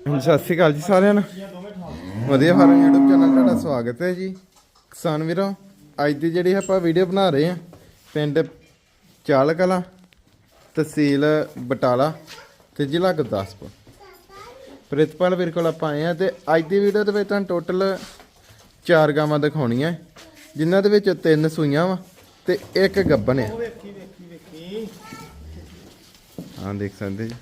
ਸਤਿ ਸ਼੍ਰੀ ਅਕਾਲ ਜੀ ਸਾਰਿਆਂ ਨੂੰ। ਵਧੀਆ ਫਾਰਮ YouTube ਚੈਨਲ ਤੁਹਾਡਾ ਸਵਾਗਤ ਹੈ ਜੀ। ਕਿਸਾਨ ਵੀਰੋ ਅੱਜ ਦੀ ਜਿਹੜੀ ਆਪਾਂ ਵੀਡੀਓ ਬਣਾ ਰਹੇ ਹਾਂ ਪਿੰਡ ਚਾਲ ਕਲਾਂ ਤਹਿਸੀਲ ਬਟਾਲਾ ਤੇ ਜ਼ਿਲ੍ਹਾ ਗੁਰਦਾਸਪੁਰ। ਪ੍ਰਿਤਪਾਲ ਵੀਰ ਕੋਲ ਆਪਾਂ ਆਏ ਆ ਤੇ ਅੱਜ ਦੀ ਵੀਡੀਓ ਦੇ ਵਿੱਚ ਤੁਹਾਨੂੰ ਟੋਟਲ ਚਾਰ ਗਾਵਾਂ ਦਿਖਾਉਣੀਆਂ। ਜਿਨ੍ਹਾਂ ਦੇ ਵਿੱਚ ਤਿੰਨ ਸੂਈਆਂ ਵਾ ਤੇ ਇੱਕ ਗੱਬਨ ਆ। ਹਾਂ ਦੇਖ ਸਕਦੇ ਜੀ।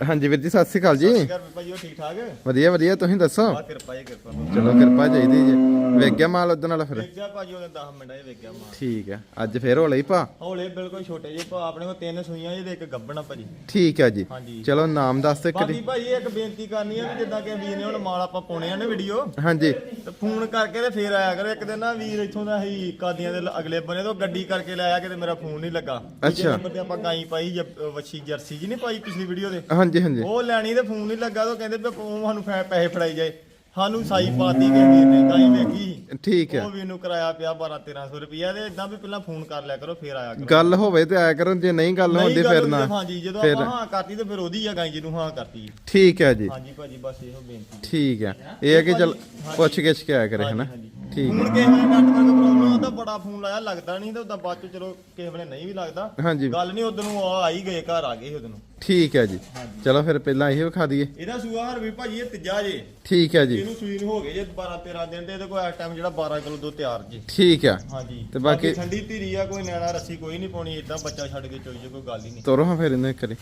ਹਾਂਜੀ ਵੀਰ ਜੀ ਸਤਿ ਸ਼੍ਰੀ ਅਕਾਲ ਜੀ। ਘਰ ਭਾਈ ਉਹ ਠੀਕ ਠਾਕ? ਵਧੀਆ ਵਧੀਆ ਤੁਸੀਂ ਦੱਸੋ? ਆ ਕਿਰਪਾ ਹੀ ਕਿਰਪਾ ਚਲੋ ਕਿਰਪਾ ਚਾਹੀਦੀ ਜੀ। ਵੇਖ ਗਿਆ ਮਾਲ ਉਦੋਂ ਨਾਲ ਫਿਰ? ਵੇਖ ਗਿਆ ਭਾਜੀ ਉਹਨੇ 10 ਮਿੰਟਾਂ 'ਚ ਵੇਖ ਗਿਆ ਮਾਂ ਠੀਕ ਹੈ ਅੱਜ ਫੇਰ ਹੋ ਲਈ ਭਾ ਹੌਲੇ ਬਿਲਕੁਲ ਛੋਟੇ ਜਿਹੇ ਭਾ ਆਪਣੇ ਕੋਲ ਤਿੰਨ ਸੂਈਆਂ ਜਿਹਦੇ ਇੱਕ ਗੱਬਣਾ ਭਾਜੀ ਠੀਕ ਹੈ ਜੀ। ਹਾਂਜੀ। ਚਲੋ ਨਾਮ ਦੱਸ ਤੇ ਬਾਕੀ ਕਰੀ ਭਾਜੀ ਇੱਕ ਬੇਨਤੀ ਕਰਨੀ ਆ ਵੀ ਜਿੱਦਾਂ ਕਿ ਵੀਰ ਨੇ ਹੁਣ ਮਾਲ ਆਪਾਂ ਪਾਉਣੇ ਆ ਨਾ ਵੀਡੀਓ ਹਾਂਜੀ। ਤੇ ਫੋਨ ਕਰਕੇ ਤੇ ਫੇਰ ਆਇਆ ਕਰੋ। ਇੱਕ ਦਿਨ ਨਾ ਵੀਰ ਇੱਥੋਂ ਦਾ ਹੀ ਕਾਦੀਆਂ ਦੇ ਅਗਲੇ ਬੰਨੇ ਤੋਂ ਗੱਡੀ ਕਰਕੇ ਲੈ ਆਇਆ ਕਿਤੇ ਮੇਰਾ ਫੋਨ ਨਹੀਂ ਲੱਗਾ। ਦੂਜੇ ਅੱਛਾ। ਨੰਬਰ ਤੇ ਆਪਾਂ ਗਾਈ ਪਾਈ ਜ- ਵੱਛੀ ਜਰਸੀ ਜੀ ਨਹੀਂ ਪਾਈ ਪਿਛਲੀ ਵੀਡੀਓ ਦੇ? ਹਾਂਜੀ ਹਾਂਜੀ। ਉਹ ਲੈਣੀ ਤੇ ਫੋਨ ਨਹੀਂ ਲੱਗਾ ਤਾਂ ਕਹਿੰਦੇ ਵੀ ਉਹ ਸਾਨੂੰ ਫੈ- ਪੈਸੇ ਫੜਾਈ ਜਾਏ। ਸਾਨੂੰ ਸਾਈ ਪਾਤੀ ਕਿ ਵੀਰ ਨੇ ਗਾਈ ਵੇਖੀ। ਠੀਕ ਹੈ। ਉਹ ਵੀ ਇਹਨੂੰ ਕਿਰਾਇਆ ਪਿਆ 12 1300 ਰੁਪਇਆ ਤੇ ਇਦਾਂ ਵੀ ਪਹਿਲਾਂ ਫੋਨ ਕਰ ਲਿਆ ਕਰੋ ਫੇਰ ਆਇਆ ਕਰੋ। ਗੱਲ ਹੋਵੇ ਤੇ ਆਇਆ ਕਰੋ ਜੇ ਨਹੀਂ ਗੱਲ ਨਹੀਂ ਹੁੰਦੀ ਗੱਲ ਫਿਰ ਨਾ। ਹਾਂਜੀ ਜਦੋਂ ਫਿਰ- ਆਪਾਂ ਹਾਂ ਕਰਤੀ ਤੇ ਫਿਰ ਉਹਦੀ ਆ ਗਾਈ ਜਿਹਨੂੰ ਹਾਂ ਕਰਤੀ। ਠੀਕ ਹੈ ਜੀ। ਹਾਂਜੀ ਭਾਜੀ ਬਸ ਇਹੋ ਬੇਨਤੀ। ਠੀਕ ਹੈ। ਇਹ ਹੈ ਕਿ ਚਲ ਪੁੱਛ ਗਿੱਛ ਕੇ ਆਇਆ ਕਰੇ ਹਨਾ ਹਾਂਜੀ। ਠੀਕ ਹੁਣ ਕਿਸੇ ਵੇਲੇ ਨੈਟਵਰਕ ਪ੍ਰੋਬਲਮ ਆਉਂਦਾ ਬੜਾ ਫੋਨ ਲਾਇਆ ਲੱਗਦਾ ਨਹੀਂ ਤੇ ਉਦਾਂ ਬਾਅਦ ਚ ਚਲੋ ਕਿਸੇ ਵੇਲੇ ਨਹੀਂ ਵੀ ਲੱਗਦਾ। ਹਾਂਜੀ। ਗੱਲ ਨਹੀਂ ਉਦੋਂ ਨੂੰ ਆ ਆਈ ਗਏ ਘਰ ਆ ਗਏ ਉਦੋਂ ਨੂੰ। ਠੀਕ ਹੈ ਜੀ। ਚਲੋ ਫਿਰ ਪਹਿਲਾਂ ਇਹ ਵਿਖਾ ਦਈਏ। ਇਹਦਾ ਸੂਆ ਹਰ ਵੀ ਭਾਜੀ ਇਹ ਤੀਜਾ ਜੇ। ਠੀਕ ਹੈ ਜੀ। ਇਹਨੂੰ ਸੂਈ ਨੂੰ ਹੋ ਗਏ ਜੇ 12 13 ਦਿਨ ਤੇ ਇਹਦੇ ਕੋਲ ਇਸ ਟਾਈਮ ਜਿਹੜਾ 12 ਕਿਲੋ ਦੁੱਧ ਤਿਆਰ ਜੀ। ਠੀਕ ਹੈ। ਹਾਂਜੀ। ਤੇ ਬਾਕੀ- ਠੰਡੀ ਧੀਰੀ ਆ ਕੋਈ ਨੈਣਾ ਰੱਸੀ ਕੋਈ ਨਹੀਂ ਪਾਉਣੀ ਇਦਾਂ ਬੱਚਾ ਛੱਡ ਕੇ ਚੋਈ ਜੇ ਕੋਈ ਗੱਲ ਹੀ ਨਹੀਂ। ਤੋਰੋ ਹਾਂ ਫਿਰ ਇਹਨੇ ਕਰੇ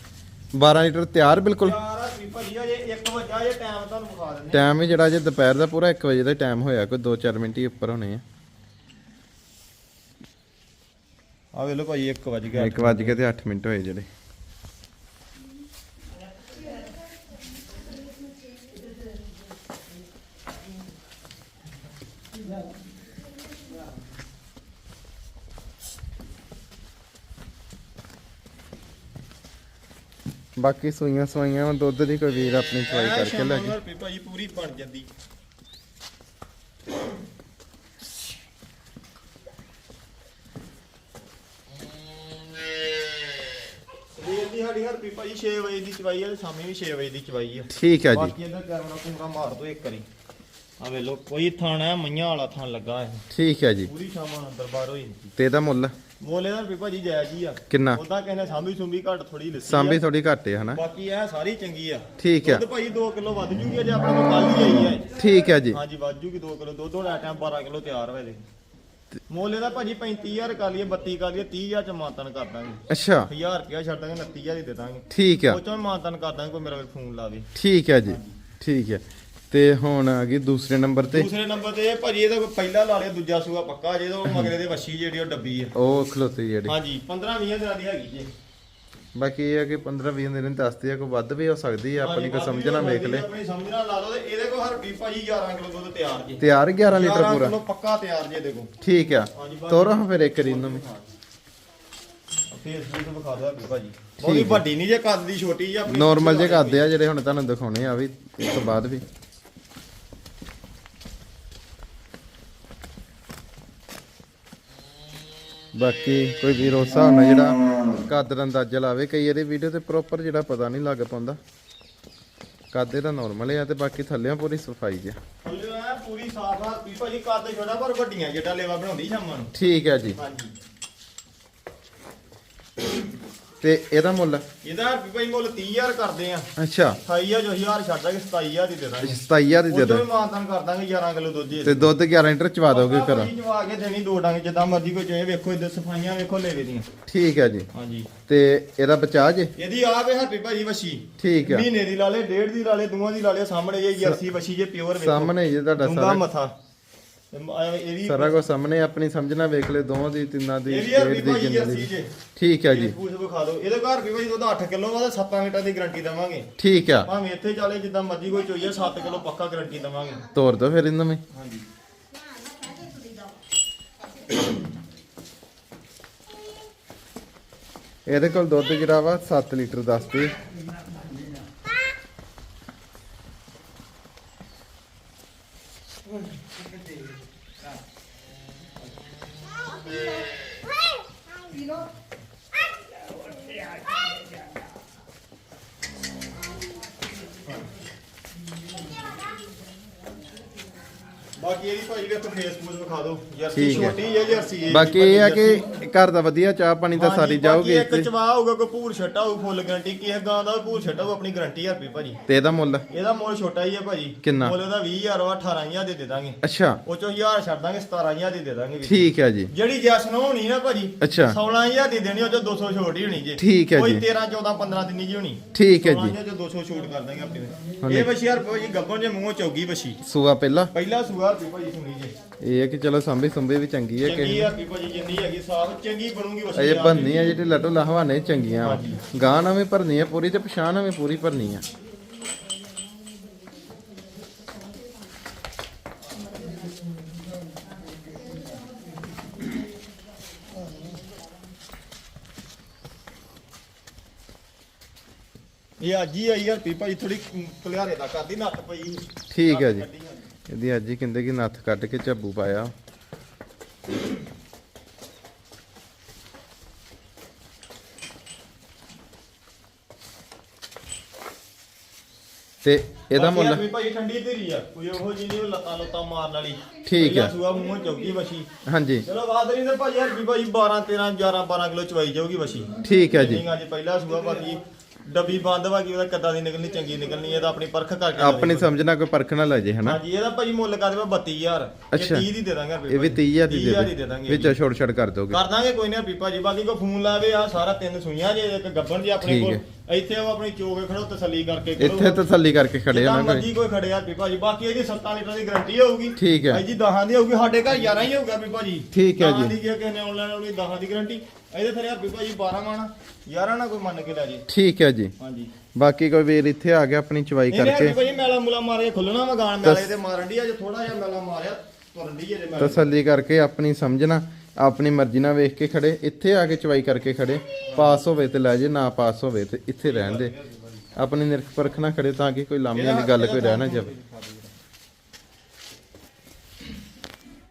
12 ਲੀਟਰ ਤਿਆਰ ਬਿਲਕੁਲ। ਯਾਰ ਆ ਵੀ ਭਾਜੀ ਆ ਜੇ 1 ਵਜਾ ਜੇ ਟਾਈਮ ਤੁਹਾਨੂੰ ਵਿਖਾ ਦਿੰਦੇ ਟਾਈਮ ਵੀ ਜਿਹੜਾ ਜੇ ਦੁਪਹਿਰ ਦਾ ਪੂਰਾ 1 ਵਜੇ ਦਾ ਟਾਈਮ ਹੋਇਆ ਕੋਈ 2-4 ਮਿੰਟ ਹੀ ਉੱਪਰ ਹੋਣੇ ਆ। ਆ ਵੇਖ ਲਓ ਭਾਜੀ 1 ਵਜ ਗਿਆ। 1 ਵਜ ਕੇ ਤੇ 8 ਮਿੰਟ ਹੋਏ ਜਿਹੜੇ। ਬਾਕੀ ਸੂਈਆਂ ਸਵਾਈਆਂ ਦੁੱਧ ਦੀ ਕੋਈ ਵੀਰ ਆਪਣੀ ਚਵਾਈ ਕਰਕੇ ਲੈ ਜੇ ਰੁਪਏ ਭਾਜੀ ਪੂਰੀ ਬਣ ਜਾਂਦੀ। ਸਵੇਰ ਦੀ ਸਾਡੀ ਹਰ ਭਾਜੀ 6 ਵਜੇ ਦੀ ਚਵਾਈ ਆ ਤੇ ਸ਼ਾਮੀ ਵੀ 6 ਵਜੇ ਦੀ ਚਵਾਈ ਆ। ਠੀਕ ਹੈ ਜੀ। ਬਾਕੀ ਇਹਦਾ ਕੈਮਰਾ ਕੁਮਰਾ ਮਾਰ ਦੋ ਇੱਕ ਵਾਰੀ। ਆ ਵੇ ਲੋ ਕੋਈ ਥਾਣਾ ਮਈਆਂ ਵਾਲਾ ਥਾਂ ਲੱਗਾ ਹੈ ਠੀਕ ਹੈ ਜੀ। ਪੂਰੀ ਸ਼ਾਮਾਂ ਨੂੰ ਦਰਬਾਰ ਹੋਈ ਜਾਂਦੀ। ਤੇ ਇਹਦਾ ਮੁੱਲ? ਮੋਲੇ ਦਾ ਰੁਪਏ ਭਾਜੀ ਜਾਇਜ਼ ਹੀ ਆ। ਕਿੰਨਾ? ਉਦਾਂ ਕਹਿੰਦੇ ਸਾਂਭੀ ਸੁੰਭੀ ਘੱਟ ਥੋੜੀ ਲੱਸੀ ਸਾਂਭੀ ਆ। ਥੋੜੀ ਘੱਟ ਹੈ ਹਨਾ? ਬਾਕੀ ਇਹ ਸਾਰੀ ਚੰਗੀ ਆ। ਠੀਕ ਹੈ ਦੁੱਧ ਭਾਜੀ 2 ਕਿਲੋ ਵੱਧ ਜੂਗੀ ਜੇ ਆਪਣੇ ਕੋਲ ਕੱਲ ਹੀ ਆਈ ਹੈ ਠੀਕ ਹੈ ਜੀ। ਹਾਂਜੀ ਵੱਧ ਜੂਗੀ 2 ਕਿਲੋ ਦੁੱਧ ਹੋਣਾ ਟਾਈਮ 12 ਕਿਲੋ ਤਿਆਰ ਹੋਏ ਦੇ ਮੋਲੇ ਦਾ ਭਾਜੀ 35000 ਕਰ ਲਈਏ 32 ਕਰ ਲਈਏ 30000 ਚ ਮਾਤਨ ਕਰ ਦਾਂਗੇ। ਅੱਛਾ। 1000 ਰੁਪਿਆ ਛੱਡ ਦਾਂਗੇ 29000 ਹੀ ਦੇ ਦਾਂਗੇ। ਠੀਕ ਹੈ ਉਹ ਚੋਂ ਮਾਤਨ ਕਰ ਦਾਂਗੇ ਕੋਈ ਮੇਰਾ ਵੀ ਫੋਨ ਲਾਵੇ ਠੀਕ ਹੈ ਜੀ। ਠੀਕ ਹੈ ਤੇ ਹੁਣ ਆ ਗਈ ਦੂਸਰੇ ਨੰਬਰ ਤੇ। ਦੂਸਰੇ ਨੰਬਰ ਤੇ ਇਹ ਭਾਜੀ ਇਹਦਾ ਕੋਈ ਪਹਿਲਾ ਲਾ ਲਿਆ ਦੂਜਾ ਸੂਆ ਪੱਕਾ ਜੇ ਉਹ ਮਗਰੇ ਦੇ ਵੱਛੀ ਜਿਹੜੀ ਉਹ ਡੱਬੀ ਆ। ਉਹ ਖਲੋਤੀ ਜਿਹੜੀ। ਹਾਂਜੀ 15 20 ਦਿਨਾਂ ਦੀ ਹੈਗੀ ਜੀ। ਬਾਕੀ ਇਹ ਹੈ ਕਿ 15 20 ਦਿਨ ਦੱਸਦੇ ਆ ਕੋਈ ਵੱਧ ਵੀ ਹੋ ਸਕਦੀ ਹੈ ਆਪਣੀ ਕੋ ਸਮਝਣਾ ਵੇਖ ਲੈ। ਆਪਣੀ ਸਮਝਣਾ ਲਾ ਲਓ ਤੇ ਇਹਦੇ ਕੋਲ ਹਰ ਵੀ ਭਾਜੀ 11 ਕਿਲੋ ਦੁੱਧ ਤਿਆਰ ਜੀ। ਤਿਆਰ 11 ਲੀਟਰ 11 ਪੂਰਾ। ਕਿਲੋ ਪੱਕਾ ਤਿਆਰ ਜੀ ਕੋਲ ਠੀਕ ਆ। ਤੋਰੋ ਫਿਰ ਇੱਕ ਰੀ ਨੂੰ ਫੇਸਬੁੱਕ ਵਿਖਾ ਦੋ ਭਾਜੀ। ਬਹੁਤੀ ਵੱਡੀ ਨਹੀਂ ਜੇ ਕੱਦ ਦੀ ਛੋਟੀ ਜੀ ਆਪਣੀ ਨਾਰਮਲ ਜੇ ਕਰਦੇ ਆ। ਜਿਹੜੇ ਹੁਣ ਤੁਹਾਨੂੰ ਦਿਖਾਉਣੇ ਆ ਵੀ ਇਸ ਤੋਂ ਬਾਅਦ ਵੀ। ਬਾਕੀ ਕੋਈ ਵੀ ਰੋਸਾ ਹੋਣਾ ਜਿਹੜਾ ਕੱਦ ਦਾ ਅੰਦਾਜ਼ਾ ਲਾਵੇ ਕਈ ਇਹਦੇ ਵੀਡੀਓ ਤੇ ਪ੍ਰੋਪਰ ਜਿਹੜਾ ਪਤਾ ਨਹੀਂ ਲੱਗ ਪਾਉਂਦਾ। ਕੱਦ ਇਹਦਾ ਨਾਰਮਲ ਆ ਤੇ ਬਾਕੀ ਥੱਲਿਆਂ ਪੂਰੀ ਸਫ਼ਾਈ ਆ। ਥੱਲੇ ਐ ਪੂਰੀ ਸਾਫ਼ ਆ ਵੀ ਭਾਜੀ ਕੱਦ ਛੋਟਾ ਪਰ ਵੱਡੀਆਂ ਜਿਹੜਾ ਲੇਵਾ ਬਣਾਉਂਦੀ ਸ਼ਾਮਾਂ ਨੂੰ। ਠੀਕ ਹੈ ਜੀ। ਹਾਂਜੀ। ਤੇ ਇਹਦਾ ਮੁੱਲ? ਇਹਦਾ ਵੀ ਭਾਈ ਮੁੱਲ 30000 ਕਰਦੇ ਆ। ਅੱਛਾ। 28000 ਜੋ 1000 ਛੱਡ ਦਾਂਗੇ 27000 ਦੀ ਦੇ ਦਾਂਗੇ। 27000 ਦੀ ਦੇ ਉਦੋਂ ਦੋ ਵੀ ਮਾਨਤਾਨ ਕਰ ਦਾਂਗੇ 11 ਕਿਲੋ ਦੁੱਧ ਤੇ ਦੁੱਧ 11 ਲੀਟਰ ਚਵਾ ਦੋਗੇ ਘਰੋਂ? ਜਵਾ ਕੇ ਦੇਣੀ ਦੋ ਡਾਂਗੇ ਜਿੱਦਾਂ ਮਰਜ਼ੀ ਕੋਈ ਚਾਹੇ ਵੇਖੋ ਇੱਧਰ ਸਫਾਈਆਂ ਵੇਖੋ ਲੇਵੇ ਦੀਆਂ ਠੀਕ ਹੈ ਜੀ। ਹਾਂਜੀ। ਤੇ ਇਹਦਾ ਬਚਾ ਜੇ? ਇਹਦੀ ਆ ਵੇ ਹੱਪੀ ਭਾਜੀ ਵਸ਼ੀ ਠੀਕ ਆ। ਮਹੀਨੇ ਦੀ ਲਾ ਲੇ ਡੇਢ ਦੀ ਲਾ ਲੇ ਦੋਵਾਂ ਦੀ ਲਾ ਲੇ ਸਾਹਮਣੇ ਜੇ ਜਰਸੀ ਵਸ਼ੀ ਜੇ ਪਿਓਰ ਵੇਖੋ। ਸਾਹਮਣੇ ਜੇ ਤੁਹਾਡਾ ਸਾਰਾ। ਮੱਥਾ। ਇਹ ਵੀ ਸਾਰਾ ਕੁਝ ਸਾਹਮਣੇ ਆਪਣੀ ਸਮਝਣਾ ਵੇਖ ਲੈ ਦੋਵਾਂ ਦੀ ਤਿੰਨਾਂ ਦੀ ਡੇਢ ਦੀ ਕਿੰਨੀ ਦੀ। ਠੀਕ ਹੈ ਜੀ। ਪੂਛ ਵਿਖਾ ਦਿਓ ਇਹਦੇ ਘਰ ਵੀ ਭਾਜੀ ਦੁੱਧ 8 ਕਿਲੋ ਤੇ 7 ਮਿੰਟਾਂ ਦੀ ਗਾਰੰਟੀ ਦਵਾਂਗੇ। ਠੀਕ ਆ। ਭਾਵੇਂ ਇੱਥੇ ਚਾਲੇ ਜਿੱਦਾਂ ਮਰਜ਼ੀ ਕੋਈ ਚੋਈਏ 7 ਕਿਲੋ ਪੱਕਾ ਗਾਰੰਟੀ ਦਵਾਂਗੇ। ਤੋਰ ਦੋ ਫਿਰ ਇਹਨਾਂ ਵਿੱਚ ਹਾਂਜੀ। ਇਹਦੇ ਕੋਲ ਦੁੱਧ ਜਿਹੜਾ ਵਾ 7 ਲੀਟਰ ਦੱਸਦੇ Ah. ਬਾਕੀ ਇਹਦੀ ਭਾਜੀ ਵੇਖੋ ਫੇਸਬੁੱਕ ਵਿਖਾ ਦਿਓ। ਜਰਸੀ ਠੀਕ ਹੈ। ਛੋਟੀ ਹੈ ਜਰਸੀ ਇਹ ਬਾਕੀ ਇਹ ਆ ਕਿ ਘਰ ਦਾ ਵਧੀਆ ਚਾਹ ਪਾਣੀ ਤਾਂ ਸਾਰੀ ਜਾਊਗੀ ਇੱਕ ਇੱਥੇ ਚਵਾ ਹੋਊਗਾ ਕੋਈ ਭੂਰ ਛੱਟਾ ਹੋਊ ਫੁੱਲ ਗਾਰੰਟੀ ਕਿਸੇ ਗਾਂ ਦਾ ਭੂਰ ਛੱਟਾ ਹੋਊ ਆਪਣੀ ਗਾਰੰਟੀ 1000 ਰੁਪਏ ਭਾਜੀ। ਤੇ ਇਹਦਾ ਮੁੱਲ? ਇਹਦਾ ਮੁੱਲ ਛੋਟਾ ਹੀ ਹੈ ਭਾਜੀ। ਕਿੰਨਾ? ਮੁੱਲ ਇਹਦਾ 20000 ਵਾ 18000 ਦੇ ਦੇ ਦਾਂਗੇ। ਅੱਛਾ। ਉਹ ਚੋਂ 1000 ਛੱਡ ਦਾਂਗੇ 17000 ਦੀ ਦੇ ਦਾਂਗੇ ਵੀਰ। ਠੀਕ ਹੈ ਜੀ। ਜਿਹੜੀ ਜੈਸਨ ਹੋਣੀ ਨਾ ਭਾਜੀ ਅੱਛਾ। 16000 ਦੀ ਦੇਣੀ ਉਹ ਚੋਂ 200 ਛੋਟ ਹੀ ਹੋਣੀ ਜੀ। ਠੀਕ ਹੈ ਕੋਈ ਜੀ। 13 14 15 ਦਿਨ ਜੀ ਹੋਣੀ। ਠੀਕ ਹੈ ਜੀ। 16000 ਚੋਂ 200 ਛੋਟ ਕਰ ਦਾਂਗੇ ਆਪਣੇ ਹਾਂਜੀ। ਇਹ ਵਸ਼ੀ ਯਾਰ ਭਾਜੀ ਗੱਬਨ ਜੇ ਮੂੰਹੋਂ ਚੌਗੀ ਵਸ਼ੀ ਸੂਆ ਪਹਿਲਾ? ਪਹਿਲਾ ਸੂਆ ਰੁਪਏ ਭਾਜੀ ਸੁਣੀ ਜੇ। ਇਹ ਹੈ ਕਿ ਚਲੋ ਸੰਭੀ ਸੰਭੀ ਵੀ ਚੰਗੀ ਹੈ ਚੰਗੀ ਕਿ ਆ ਰੁਪਏ ਭਾਜੀ ਜਿੰਨੀ ਹੈਗੀ ਸਾਫ਼ ਚੰਗੀ ਬਣੂਗੀ ਵਸ਼ੀ ਅਜੇ ਬੰਨੀ ਆ ਜਿਹੜੀ ਲੱਟੂ ਲਹਵਾਨੇ ਚੰਗੀਆਂ। ਵਾ। ਗਾਂ ਨਵੇਂ ਭਰਨੀ ਆ ਪੂਰੀ ਤੇ ਪਛਾਣ ਨਵੇਂ ਪੂਰੀ ਭਰਨੀ ਆ। ਇਹ ਅੱਜ ਹੀ ਆਈ ਰੁਪਏ ਭਾਜੀ ਥੋੜੀ ਕੁਲਿਆਰੇ ਦਾ ਕਰਦੀ ਨੱਟ ਪਈ। ਠੀਕ ਹੈ ਜੀ। ਕੱਢੀ। ਇਹਦੀ ਅੱਜ ਹੀ ਕਹਿੰਦੇ ਕਿ ਨੱਥ ਕੱਢ ਕੇ ਝੱਬੂ ਪਾਇਆ। ਤੇ ਇਹਦਾ ਮੁੱਲ ਵੀ ਭਾਜੀ ਠੰਡੀ ਧੀਰੀ ਆ ਕੋਈ ਉਹੋ ਜਿਹੀ ਨਹੀਂ ਲੱਤਾਂ ਲੁੱਤਾਂ ਮਾਰਨ ਵਾਲੀ। ਠੀਕ ਆ। ਸੂਆ ਮੂੰਹੋਂ ਚੌਗੀ ਵਸ਼ੀ ਹਾਂਜੀ। ਚਲੋ ਬਾਦਰੀ ਤੇ ਭਾਜੀ ਯਾਰ ਵੀ ਭਾਜੀ 12 13 11 12 ਕਿਲੋ ਚਵਾਈ ਜਾਊਗੀ ਵਸ਼ੀ ਠੀਕ ਹੈ ਜੀ। ਅੱਜ ਪਹਿਲਾ ਸੂਆ ਬਾਕੀ ਡੱਬੀ ਬੰਦ ਵਾ ਕਿ ਉਹਦਾ ਕਿੱਦਾਂ ਦੀ ਨਿਕਲਣੀ ਚੰਗੀ ਨਿਕਲਣੀ ਇਹਦਾ ਆਪਣੀ ਪਰਖ ਕਰਕੇ ਆਪਣੀ ਸਮਝਣਾ ਕੋਈ ਪਰਖ ਨਾ ਲੈ ਜੇ ਹਨਾ? ਹਾਂਜੀ ਇਹਦਾ ਭਾਜੀ ਮੁੱਲ ਕਰ ਦੇਵਾ 32000 ਇਹ ਅੱਛਾ। 30 ਦੀ ਦੇ ਦਾਂਗੇ ਰੁਪਏ ਇਹ ਵੀ 30000 ਦੀ 30000 ਦੇ ਦੇ ਦਾਂਗੇ। ਵਿੱਚ ਛੋੜ ਛੜ ਕਰ ਦੋਗੇ। ਕਰ ਦਾਂਗੇ ਕੋਈ ਨਾ ਪੀਪਾ ਜੀ ਬਾਕੀ ਕੋਈ ਫੋਨ ਲਾਵੇ ਆ ਸਾਰਾ ਤਿੰਨ ਸੂਈਆਂ ਜੇ ਇੱਕ ਗੱਬਣ ਜੀ ਆਪਣੇ ਕੋਲ। ਇੱਥੇ ਉਹ ਆਪਣੀ ਚੋਗੇ ਖੜੋ ਤਸੱਲੀ ਕਰਕੇ ਇੱਥੇ ਤਸੱਲੀ ਕਰਕੇ ਖੜੇ ਜਿੱਦਾਂ ਆ ਨਾ ਕੋਈ। ਮਰਜ਼ੀ ਕੋਈ ਖੜਿਆ ਪੀਪਾ ਜੀ ਬਾਕੀ ਇਹਦੀ 7 ਲੀਟਰ ਦੀ ਗਾਰੰਟੀ ਹੋਊਗੀ। ਠੀਕ ਹੈ। ਭਾਈ ਜੀ 10 ਦੀ ਹੋਊਗੀ ਸਾਡੇ ਘਰ 11 ਹੀ ਹੋਊਗਾ ਪੀਪਾ ਜੀ ਠੀਕ ਹੈ ਜੀ। 10 ਦੀ ਜੇ ਕਿਸੇ ਨੇ ਆਨਲਾਈਨ ਹੋਣੀ 10 ਦੀ ਗਾਰੰਟੀ ਇਹਦੇ ਫਿਰ ਯਾਰ ਪੀਪਾ ਜੀ 12 ਮਾਣਾ 11 ਨਾ ਕੋਈ ਮੰਨ ਕੇ ਲੈ ਜੇ। ਠੀਕ ਹੈ ਜੀ। ਹਾਂਜੀ। ਬਾਕੀ ਕੋਈ ਵੀਰ ਇੱਥੇ ਆ ਗਿਆ ਆਪਣੀ ਚਵਾਈ ਇਹਨੇ ਕਰਕੇ। ਪੀਪਾ ਜੀ ਮੈਲਾ ਮੁਲਾ ਮਾਰ ਕੇ ਖੁੱਲਣਾ ਵਾ ਗਾਣ ਮੈਲੇ ਤੇ ਮਾਰਨ ਦੀ ਅਜੇ ਥੋੜਾ ਜਿਹਾ ਮੈਲਾ ਮਾਰਿਆ ਤੁਰਨ ਦੀ ਜੇ ਮੈਲੇ। ਤਸੱਲੀ ਕਰਕੇ ਆਪਣੀ ਸਮਝਣਾ। ਆਪਣੀ ਮਰਜ਼ੀ ਨਾਲ ਵੇਖ ਕੇ ਖੜੇ, ਇੱਥੇ ਆ ਕੇ ਚਵਾਈ ਕਰਕੇ ਖੜੇ, ਪਾਸ ਹੋਵੇ ਤੇ ਲੈ ਜੇ, ਨਾ ਪਾਸ ਹੋਵੇ ਤੇ ਇੱਥੇ ਰਹਿਣ ਦੇ। ਆਪਣੀ ਨਿਰਖ ਪਰਖ ਨਾ ਖੜੇ ਤਾਂ ਕਿ ਕੋਈ ਲਾਮੀਆਂ ਦੀ ਗੱਲ ਕੋਈ ਰਹਿ ਨਾ ਜਾਵੇ।